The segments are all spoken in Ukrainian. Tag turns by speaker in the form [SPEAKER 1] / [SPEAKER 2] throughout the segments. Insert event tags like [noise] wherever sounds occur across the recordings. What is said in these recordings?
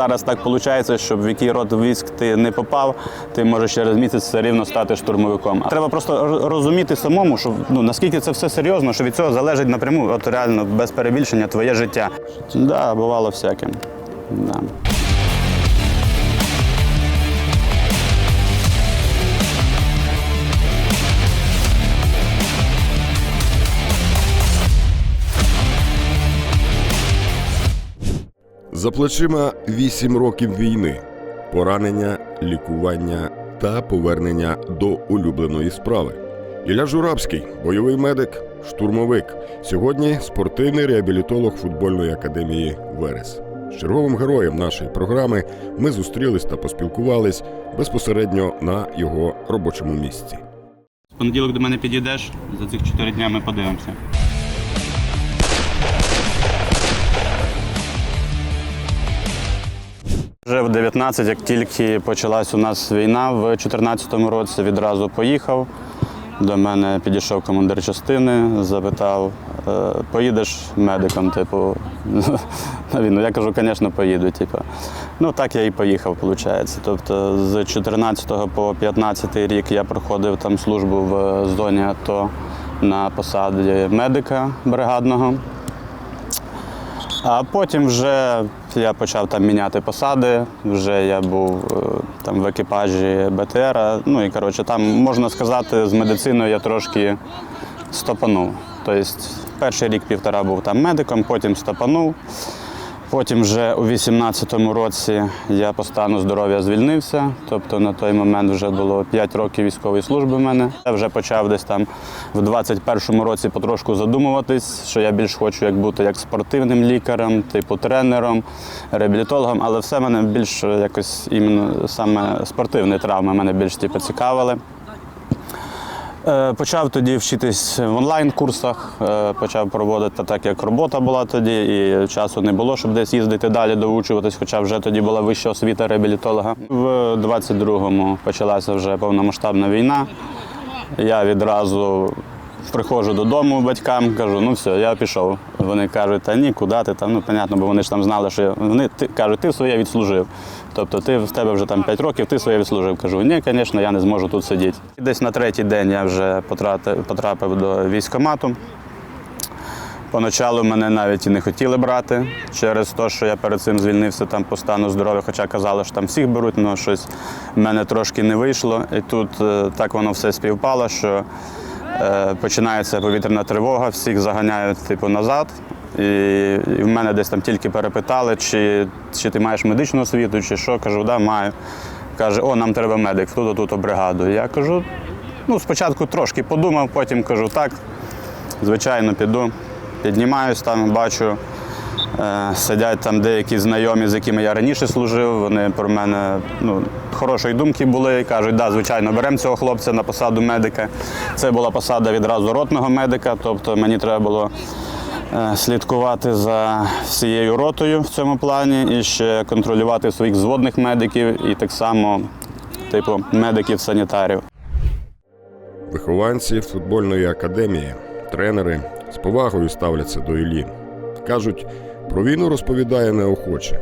[SPEAKER 1] Зараз так виходить, щоб в який род військ ти не попав, ти можеш через місяць все рівно стати штурмовиком. Треба просто розуміти самому, що ну наскільки це все серйозно, що від цього залежить напряму, от реально без перебільшення твоє життя. Да, бувало всяке. Да.
[SPEAKER 2] За плечима 8 років війни, поранення, лікування та повернення до улюбленої справи. Ілля Журабський, бойовий медик, штурмовик. Сьогодні спортивний реабілітолог футбольної академії Верес. З черговим героєм нашої програми ми зустрілись та поспілкувались безпосередньо на його робочому місці.
[SPEAKER 1] В понеділок до мене підійдеш, за цих чотири дня ми подивимося. Вже в 19, як тільки почалась у нас війна, в 2014 році відразу поїхав. До мене підійшов командир частини, запитав, «Е, поїдеш медиком, типу, [laughs] війну. Я кажу, звісно, поїду. Типу. Ну так я і поїхав, виходить. Тобто з 14 по 15 рік я проходив там службу в зоні АТО на посаді медика бригадного. А потім вже я почав там міняти посади. Вже я був е, там в екіпажі БТР. Ну і коротше, там можна сказати, з медициною я трошки стопанув. Тобто перший рік-півтора був там медиком, потім стопанув. Потім вже у 18-му році я по стану здоров'я звільнився. Тобто на той момент вже було 5 років військової служби в мене. Я вже почав десь там в 21-му році потрошку задумуватись, що я більш хочу як бути як спортивним лікарем, типу тренером, реабілітологом, але все мене більш якось іменно саме спортивні травми мене більш типу, цікавили. Е, Почав тоді вчитись в онлайн-курсах, е, почав проводити так, як робота була тоді, і часу не було, щоб десь їздити далі, доучуватись, хоча вже тоді була вища освіта реабілітолога. В 22-му почалася вже повномасштабна війна. Я відразу приходжу додому батькам, кажу, ну все, я пішов. Вони кажуть, та ні, куди ти там, ну, понятно, бо вони ж там знали, що вони ти, кажуть, ти своє відслужив. Тобто ти в тебе вже там 5 років, ти своє відслужив. Кажу, ні, звісно, я не зможу тут сидіти. Десь на третій день я вже потрапив, потрапив до військкомату. Поначалу мене навіть і не хотіли брати через те, що я перед цим звільнився там по стану здоров'я, хоча казали, що там всіх беруть, але щось в мене трошки не вийшло. І тут е, так воно все співпало, що починається повітряна тривога, всіх заганяють типу назад. І, в мене десь там тільки перепитали, чи, чи ти маєш медичну освіту, чи що. Кажу, да, маю. Каже, о, нам треба медик, в ту-то, ту-то бригаду. Я кажу, ну, спочатку трошки подумав, потім кажу, так, звичайно, піду. Піднімаюсь там, бачу, е, сидять там деякі знайомі, з якими я раніше служив. Вони про мене ну, хорошої думки були. Кажуть, да, звичайно, беремо цього хлопця на посаду медика. Це була посада відразу ротного медика, тобто мені треба було е, слідкувати за всією ротою в цьому плані і ще контролювати своїх зводних медиків і так само, типу, медиків-санітарів.
[SPEAKER 2] Вихованці футбольної академії, тренери з повагою ставляться до Іллі. Кажуть, про війну розповідає неохоче.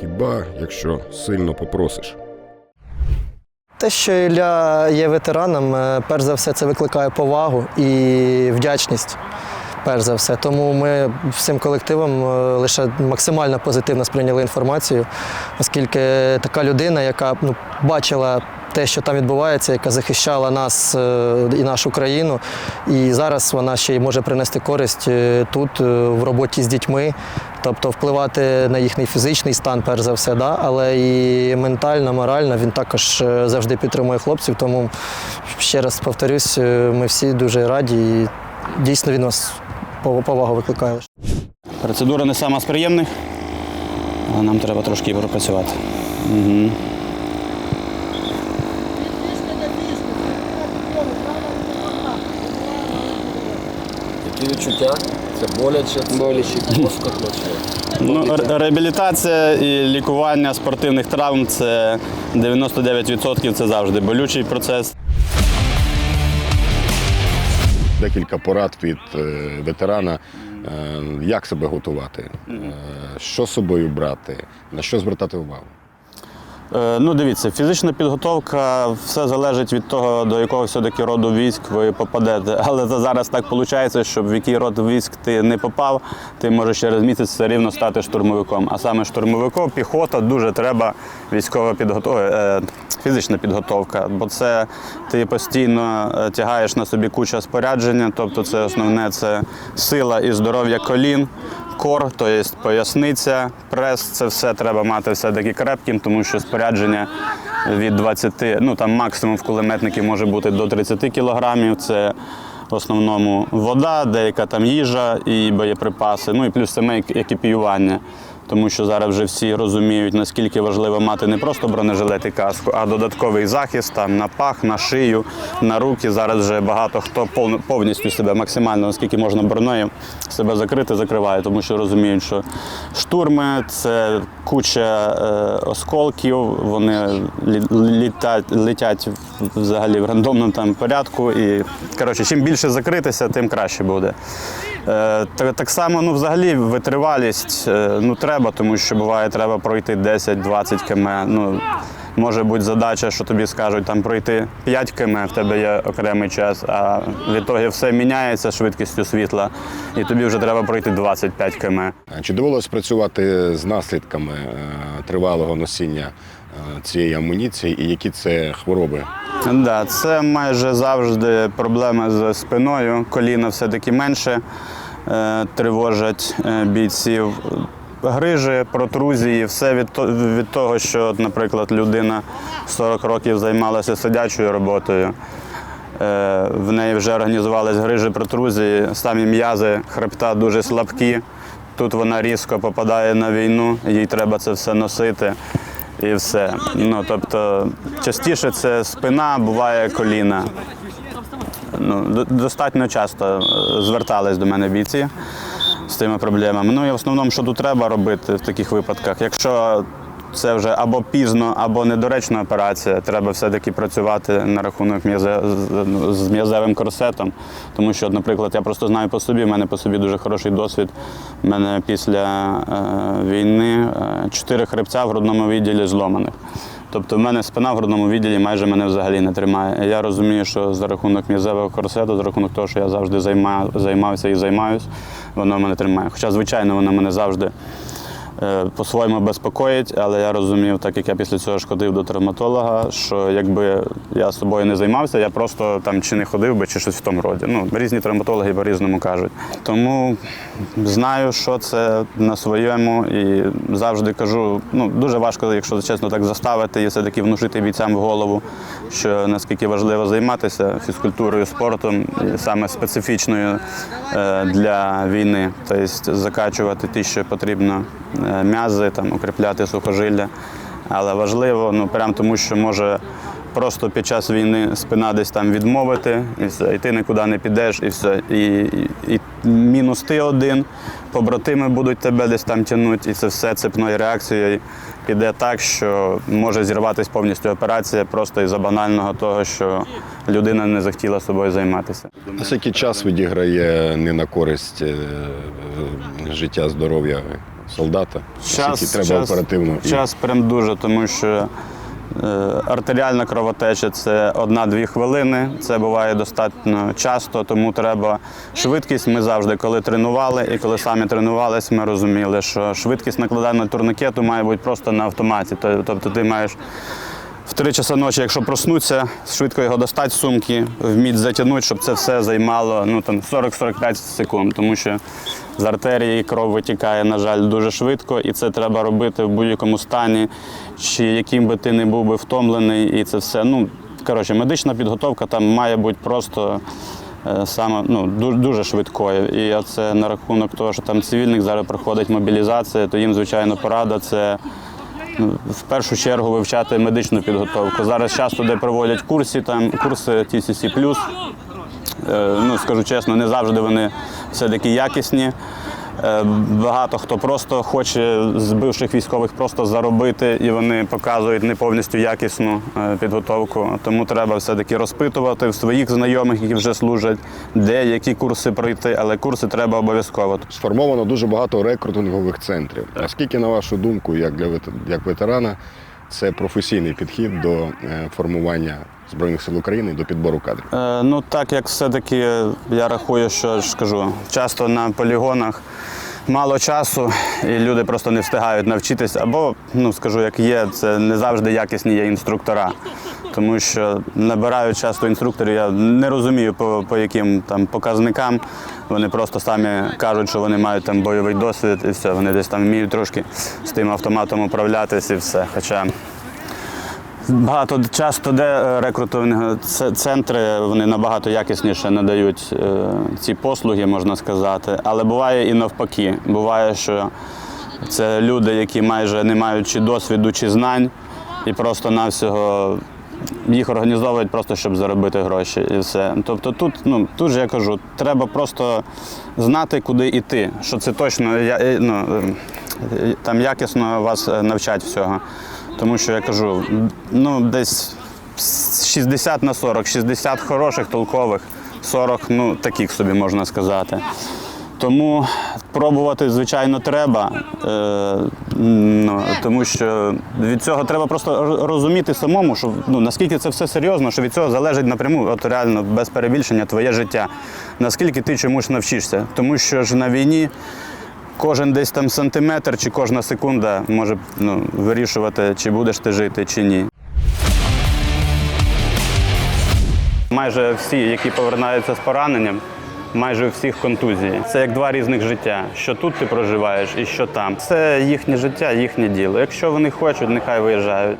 [SPEAKER 2] Хіба якщо сильно попросиш.
[SPEAKER 3] Те, що Ілля є ветераном, е, перш за все, це викликає повагу і вдячність. Перш за все. Тому ми всім колективом е, лише максимально позитивно сприйняли інформацію, оскільки така людина, яка ну, бачила те, що там відбувається, яка захищала нас е, і нашу країну, і зараз вона ще й може принести користь е, тут, в роботі з дітьми, тобто впливати на їхній фізичний стан, перш за все, да? але і ментально, морально він також завжди підтримує хлопців. Тому ще раз повторюсь, ми всі дуже раді і дійсно він нас повагу викликає.
[SPEAKER 1] Процедура не сама з приємних, але нам треба трошки пропрацювати. Угу.
[SPEAKER 4] Які відчуття? Це боляче, це боляче.
[SPEAKER 1] Ну, реабілітація і лікування спортивних травм це 99% це завжди болючий процес.
[SPEAKER 2] Декілька порад від е, ветерана Е, Як себе готувати? Е, Що з собою брати? На що звертати увагу?
[SPEAKER 1] Е, Ну, дивіться, фізична підготовка все залежить від того, до якого все-таки роду військ ви попадете. [laughs] Але це зараз так виходить, щоб в який род військ ти не попав, ти можеш через місяць все рівно стати штурмовиком. А саме штурмовиком, піхота дуже треба військова підготовка, е, фізична підготовка, бо це ти постійно е, тягаєш на собі куча спорядження, тобто це основне це сила і здоров'я колін. Кор, то є поясниця, прес, це все треба мати все-таки крепким, тому що спорядження від 20, ну там максимум в кулеметників може бути до 30 кілограмів. Це в основному вода, деяка там їжа і боєприпаси, ну і плюс саме екіпіювання. Тому що зараз вже всі розуміють, наскільки важливо мати не просто бронежилет і каску, а додатковий захист там на пах, на шию, на руки. Зараз вже багато хто повн- повністю себе максимально, наскільки можна бронею себе закрити, закриває, тому що розуміють, що штурми це куча е, осколків, вони літать, летять взагалі в рандомному там порядку. І коротше, чим більше закритися, тим краще буде. Е, так, само, ну, взагалі, витривалість е, ну, треба, тому що буває, треба пройти 10-20 км. Ну, може бути задача, що тобі скажуть там пройти 5 км, в тебе є окремий час, а відтоді все міняється швидкістю світла, і тобі вже треба пройти 25 км.
[SPEAKER 2] Чи довелось працювати з наслідками е, тривалого носіння е, цієї амуніції і які це хвороби?
[SPEAKER 1] Да, це майже завжди проблеми з спиною. Коліна все-таки менше е, тривожать бійців. Грижі, протрузії, все від, від того, що, наприклад, людина 40 років займалася сидячою роботою. Е, в неї вже організувались грижі, протрузії, самі м'язи хребта дуже слабкі. Тут вона різко попадає на війну, їй треба це все носити і все. Ну, тобто, частіше це спина, буває коліна. Ну, достатньо часто е, звертались до мене бійці з цими проблемами. Ну і в основному, що тут треба робити в таких випадках, якщо це вже або пізно, або недоречна операція, треба все-таки працювати на рахунок з м'язевим корсетом. Тому що, наприклад, я просто знаю по собі, в мене по собі дуже хороший досвід. У мене після е, війни е, чотири хребця в грудному відділі зломаних. Тобто в мене спина в грудному відділі майже мене взагалі не тримає. Я розумію, що за рахунок м'язевого корсету, за рахунок того, що я завжди займаю займався і займаюся, воно мене тримає. Хоча, звичайно, воно мене завжди по-своєму безпокоїть, але я розумів, так як я після цього ж ходив до травматолога, що якби я собою не займався, я просто там чи не ходив би, чи щось в тому роді. Ну, різні травматологи по-різному кажуть. Тому знаю, що це на своєму і завжди кажу, ну дуже важко, якщо чесно так заставити і все-таки внушити бійцям в голову, що наскільки важливо займатися фізкультурою, спортом, і саме специфічною е, для війни, тобто закачувати ті, що потрібно е, м'язи, там укріпляти сухожилля. Але важливо, ну прям тому, що може просто під час війни спина десь там відмовити, і все, і ти нікуди не підеш, і все. І, і, і мінус ти один, побратими будуть тебе десь там тягнути, і це все цепною реакцією піде так, що може зірватися повністю операція просто із-за банального того, що людина не захотіла собою займатися.
[SPEAKER 2] Наскільки час відіграє не на користь е, е, життя, здоров'я солдата? Наскільки треба оперативно?
[SPEAKER 1] Час прям дуже, тому що е, артеріальна кровотеча це одна-дві хвилини. Це буває достатньо часто, тому треба швидкість. Ми завжди, коли тренували і коли самі тренувалися, ми розуміли, що швидкість накладання турнікету має бути просто на автоматі. Тобто ти маєш. В три часа ночі, якщо проснуться, швидко його достати з сумки, вміть затягнути, щоб це все займало ну, там, 40-45 секунд, тому що з артерії кров витікає, на жаль, дуже швидко, і це треба робити в будь-якому стані, чи яким би ти не був би втомлений, і це все. Ну, коротше, медична підготовка там має бути просто е, саме ну, дуже, швидкою. І це на рахунок того, що там цивільник зараз проходить мобілізація, то їм, звичайно, порада це в першу чергу вивчати медичну підготовку. Зараз часто де проводять курси, там курси TCC+. Е, Ну, скажу чесно, не завжди вони все-таки якісні. Е, Багато хто просто хоче з бивших військових просто заробити, і вони показують не повністю якісну е, підготовку. Тому треба все-таки розпитувати в своїх знайомих, які вже служать, де які курси пройти, але курси треба обов'язково.
[SPEAKER 2] Сформовано дуже багато рекрутингових центрів. Наскільки, на вашу думку, як для як ветерана, це професійний підхід до е, формування Збройних сил України до підбору кадрів?
[SPEAKER 1] Е, ну так як все-таки я рахую, що ж кажу, часто на полігонах мало часу, і люди просто не встигають навчитись. Або, ну скажу, як є, це не завжди якісні є інструктора. Тому що набирають часто інструкторів, я не розумію по, по яким там показникам. Вони просто самі кажуть, що вони мають там бойовий досвід і все. Вони десь там вміють трошки з тим автоматом управлятися і все. Хоча Багато часто де е, центри вони набагато якісніше надають е, ці послуги, можна сказати. Але буває і навпаки. Буває, що це люди, які майже не мають чи досвіду, чи знань, і просто навсього їх організовують просто, щоб заробити гроші і все. Тобто тут, ну тут же я кажу, треба просто знати, куди йти. Що це точно я, ну, там якісно вас е, навчать всього. Тому що я кажу, ну десь 60 на 40, 60 хороших, толкових, 40 ну таких собі можна сказати. Тому пробувати, звичайно, треба, е, ну, тому що від цього треба просто розуміти самому, що ну, наскільки це все серйозно, що від цього залежить напряму, от реально без перебільшення, твоє життя. Наскільки ти чомусь навчишся. Тому що ж на війні кожен десь там сантиметр чи кожна секунда може ну, вирішувати, чи будеш ти жити, чи ні. Майже всі, які повертаються з пораненням, майже у всіх контузії. Це як два різних життя. Що тут ти проживаєш і що там. Це їхнє життя, їхнє діло. Якщо вони хочуть, нехай виїжджають.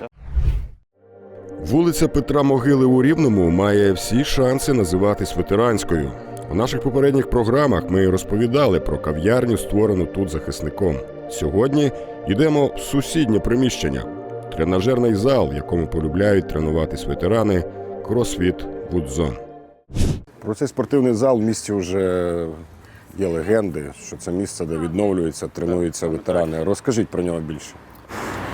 [SPEAKER 2] Вулиця Петра Могили у Рівному має всі шанси називатись ветеранською. У наших попередніх програмах ми розповідали про кав'ярню, створену тут захисником. Сьогодні йдемо в сусіднє приміщення тренажерний зал, в якому полюбляють тренуватись ветерани CrossFit Вудзон. Про цей спортивний зал в місті вже є легенди, що це місце, де відновлюються, тренуються ветерани. Розкажіть про нього більше.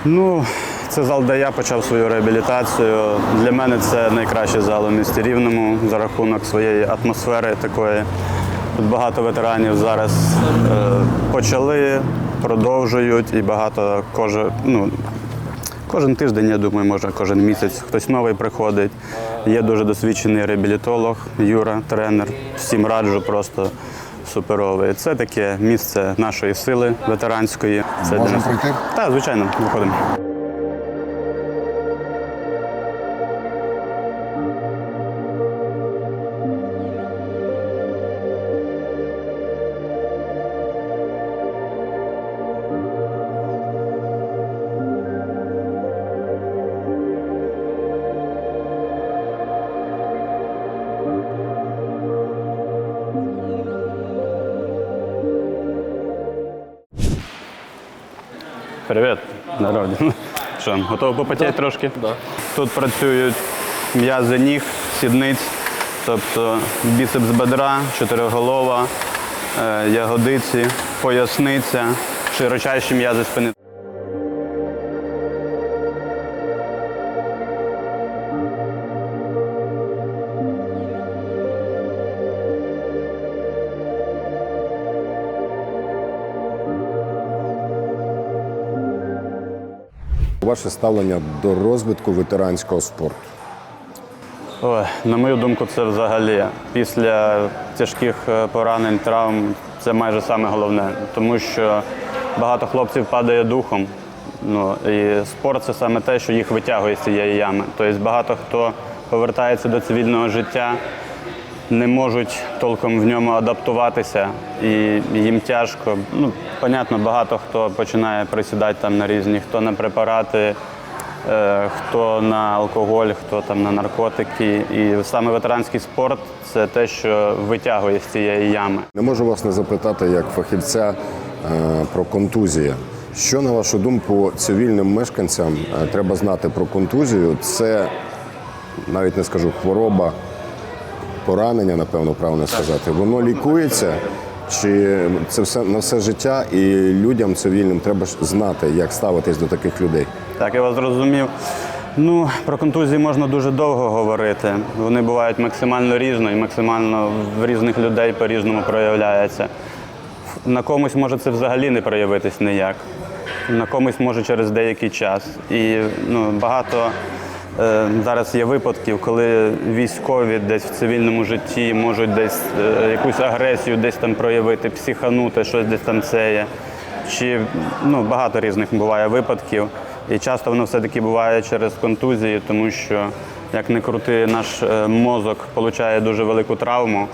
[SPEAKER 1] Ну, це зал, де я почав свою реабілітацію. Для мене це найкращий зал у місті Рівному за рахунок своєї атмосфери такої. Тут багато ветеранів зараз е, почали, продовжують і багато кожен, ну, кожен тиждень, я думаю, може кожен місяць хтось новий приходить. Є дуже досвідчений реабілітолог, Юра, тренер. Всім раджу просто суперовий. Це таке місце нашої сили ветеранської. Це нас-
[SPEAKER 2] пройти?
[SPEAKER 1] Так, звичайно, виходимо. Привіт, народі. Що, готовий попотіти трошки?
[SPEAKER 4] Да.
[SPEAKER 1] Тут працюють м'язи ніг, сідниць, тобто біцепс бедра, чотириголова, е, ягодиці, поясниця, широчайші м'язи спини.
[SPEAKER 2] Ваше ставлення до розвитку ветеранського спорту.
[SPEAKER 1] Ой, на мою думку, це взагалі після тяжких е, поранень, травм це майже саме головне, тому що багато хлопців падає духом. Ну і спорт це саме те, що їх витягує з цієї ями. Тобто багато хто повертається до цивільного життя, не можуть толком в ньому адаптуватися, і їм тяжко. Ну, понятно, багато хто починає присідати там на різні, хто на препарати, е, хто на алкоголь, хто там на наркотики. І саме ветеранський спорт це те, що витягує з цієї ями.
[SPEAKER 2] Не можу вас не запитати як фахівця е, про контузії. Що, на вашу думку, цивільним мешканцям е, треба знати про контузію? Це навіть не скажу хвороба, поранення, напевно, правильно сказати. Воно лікується
[SPEAKER 5] Чи це все на все життя, і людям цивільним треба ж знати, як ставитись до таких людей?
[SPEAKER 1] Так, я вас зрозумів. Ну, про контузії можна дуже довго говорити. Вони бувають максимально різно і максимально в різних людей по-різному проявляються. На комусь може це взагалі не проявитись ніяк. На комусь може через деякий час. І ну, багато зараз є випадків, коли військові десь в цивільному житті можуть десь е, якусь агресію десь там проявити, психанути, щось десь там це є. Чи ну, багато різних буває випадків. І часто воно все-таки буває через контузії, тому що, як не крути, наш е, мозок отримує дуже велику травму.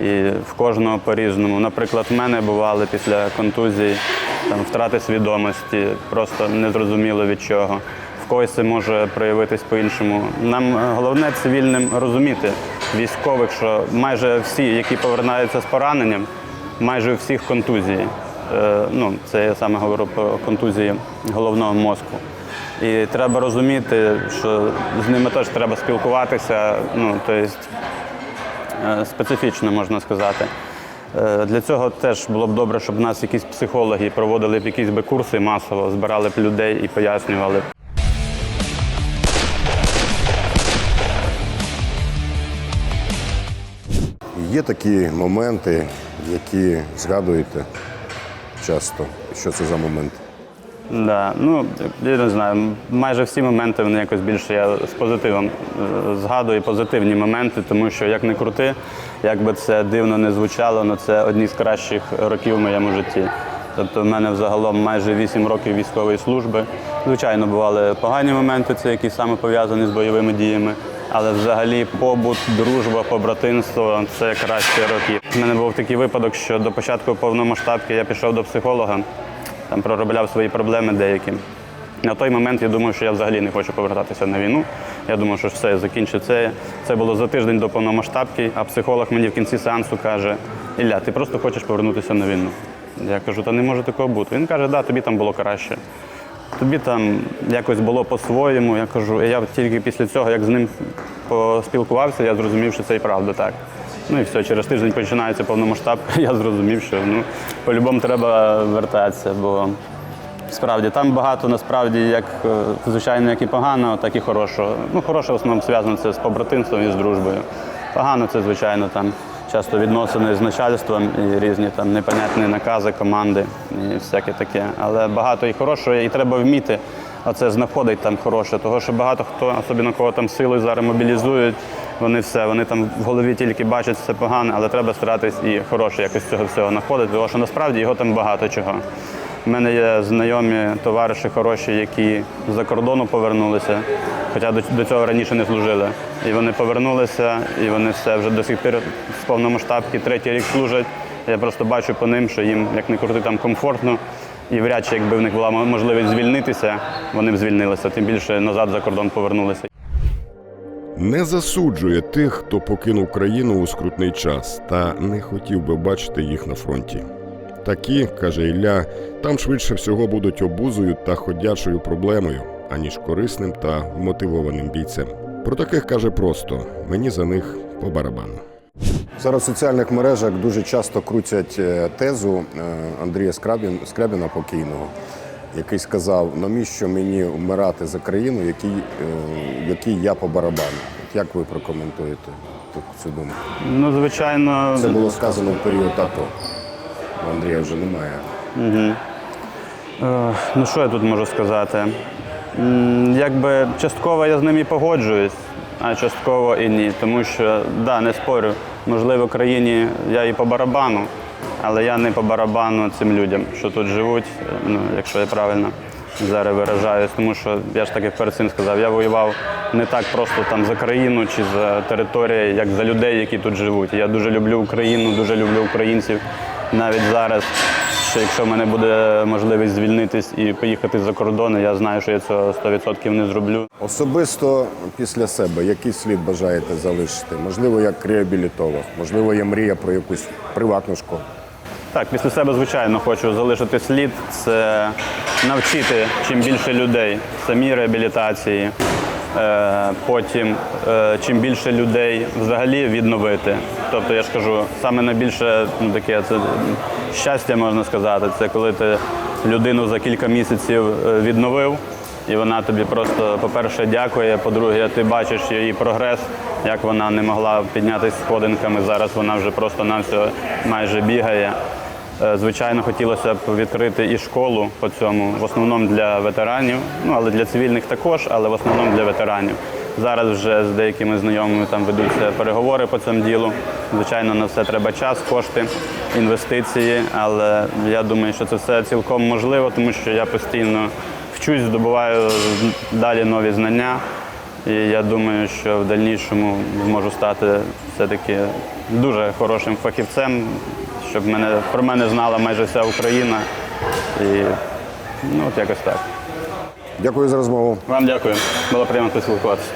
[SPEAKER 1] І в кожного по-різному. Наприклад, в мене бували після контузії там, втрати свідомості, просто незрозуміло від чого. Когось може проявитись по-іншому. Нам е, головне цивільним розуміти військових, що майже всі, які повертаються з пораненням, майже у всіх контузії. Е, ну, це я саме говорю про контузії головного мозку. І треба розуміти, що з ними теж треба спілкуватися. Ну, тобто, специфічно, можна сказати. Для цього теж було б добре, щоб нас якісь психологи проводили б якісь би курси масово, збирали б людей і пояснювали.
[SPEAKER 5] Є такі моменти, які згадуєте часто. Що це за моменти?
[SPEAKER 1] Да. Ну, я не знаю, майже всі моменти вони якось більше я з позитивом е, згадую позитивні моменти, тому що як не крути, як би це дивно не звучало, але це одні з кращих років в моєму житті. Тобто в мене взагалом майже 8 років військової служби. Звичайно, бували погані моменти, це які саме пов'язані з бойовими діями. Але взагалі побут, дружба, побратимство це кращі роки. У мене був такий випадок, що до початку повномасштабки я пішов до психолога, там проробляв свої проблеми деякі. На той момент я думав, що я взагалі не хочу повертатися на війну. Я думав, що все, закінчу це. Це було за тиждень до повномасштабки, а психолог мені в кінці сеансу каже: Ілля, ти просто хочеш повернутися на війну. Я кажу, та не може такого бути. Він каже, да, тобі там було краще. Тобі там якось було по-своєму. Я кажу, я тільки після цього, як з ним поспілкувався, я зрозумів, що це і правда так. Ну і все, через тиждень починається повномасштабка. [laughs] Я зрозумів, що ну, по-любому треба вертатися, бо справді там багато насправді як е, звичайно, як і поганого, так і хорошого. Ну, хороше в основному зв'язано це з побратимством і з дружбою. Погано це, звичайно, там часто відносини з начальством і різні там непонятні накази, команди і всяке таке. Але багато і хорошого, і треба вміти а це знаходить там хороше. Того, що багато хто, особливо кого там силою зараз мобілізують, вони все, вони там в голові тільки бачать все погане, але треба старатись і хороше якось цього всього знаходити, тому що насправді його там багато чого. У мене є знайомі товариші хороші, які з-за кордону повернулися, хоча до, цього раніше не служили. І вони повернулися, і вони все вже до сих пір з повномасштабки третій рік служать. Я просто бачу по ним, що їм як не крути там комфортно. І вряд чи якби в них була можливість звільнитися, вони б звільнилися, тим більше назад за кордон повернулися.
[SPEAKER 2] Не засуджує тих, хто покинув країну у скрутний час та не хотів би бачити їх на фронті. Такі, каже Ілля, там швидше всього будуть обузою та ходячою проблемою, аніж корисним та мотивованим бійцем. Про таких каже просто мені за них по барабану.
[SPEAKER 5] Зараз в соціальних мережах дуже часто крутять е, тезу е, Андрія Скрабін, Скрябіна покійного, який сказав, навіщо мені вмирати за країну, якій, е, якій я по барабану. Як ви прокоментуєте таку цю думку?
[SPEAKER 1] Ну, звичайно,
[SPEAKER 5] Це було сказано в період АТО. У Андрія вже немає.
[SPEAKER 1] Е, Ну, що я тут можу сказати? Якби частково я з ним і погоджуюсь, а частково і ні. Тому що, да, не спорю, можливо, в країні я і по барабану, але я не по барабану цим людям, що тут живуть, ну, якщо я правильно зараз виражаюсь. Тому що я ж таки перед цим сказав, я воював не так просто там за країну чи за територію, як за людей, які тут живуть. Я дуже люблю Україну, дуже люблю українців. Навіть зараз що якщо в мене буде можливість звільнитись і поїхати за кордон, я знаю, що я цього 100% не зроблю.
[SPEAKER 5] Особисто після себе який слід бажаєте залишити? Можливо, як реабілітолог, можливо, є мрія про якусь приватну школу.
[SPEAKER 1] Так, після себе, звичайно, хочу залишити слід. Це навчити чим більше людей самій реабілітації, Потім, е, чим більше людей взагалі відновити. Тобто, я ж кажу, саме найбільше ну, таке це щастя, можна сказати, це коли ти людину за кілька місяців е, відновив, і вона тобі просто, по-перше, дякує, по-друге, ти бачиш її прогрес, як вона не могла піднятися сходинками. Зараз вона вже просто на все майже бігає. Е, Звичайно, хотілося б відкрити і школу по цьому, в основному для ветеранів, ну але для цивільних також, але в основному для ветеранів. Зараз вже з деякими знайомими там ведуться переговори по цьому ділу. Звичайно, на все треба час, кошти, інвестиції, але я думаю, що це все цілком можливо, тому що я постійно вчусь, здобуваю далі нові знання. І я думаю, що в дальнішому зможу стати все-таки дуже хорошим фахівцем, щоб мене, про мене знала майже вся Україна. І ну, от якось так.
[SPEAKER 5] Дякую за розмову.
[SPEAKER 1] Вам дякую. Було приємно поспілкуватися.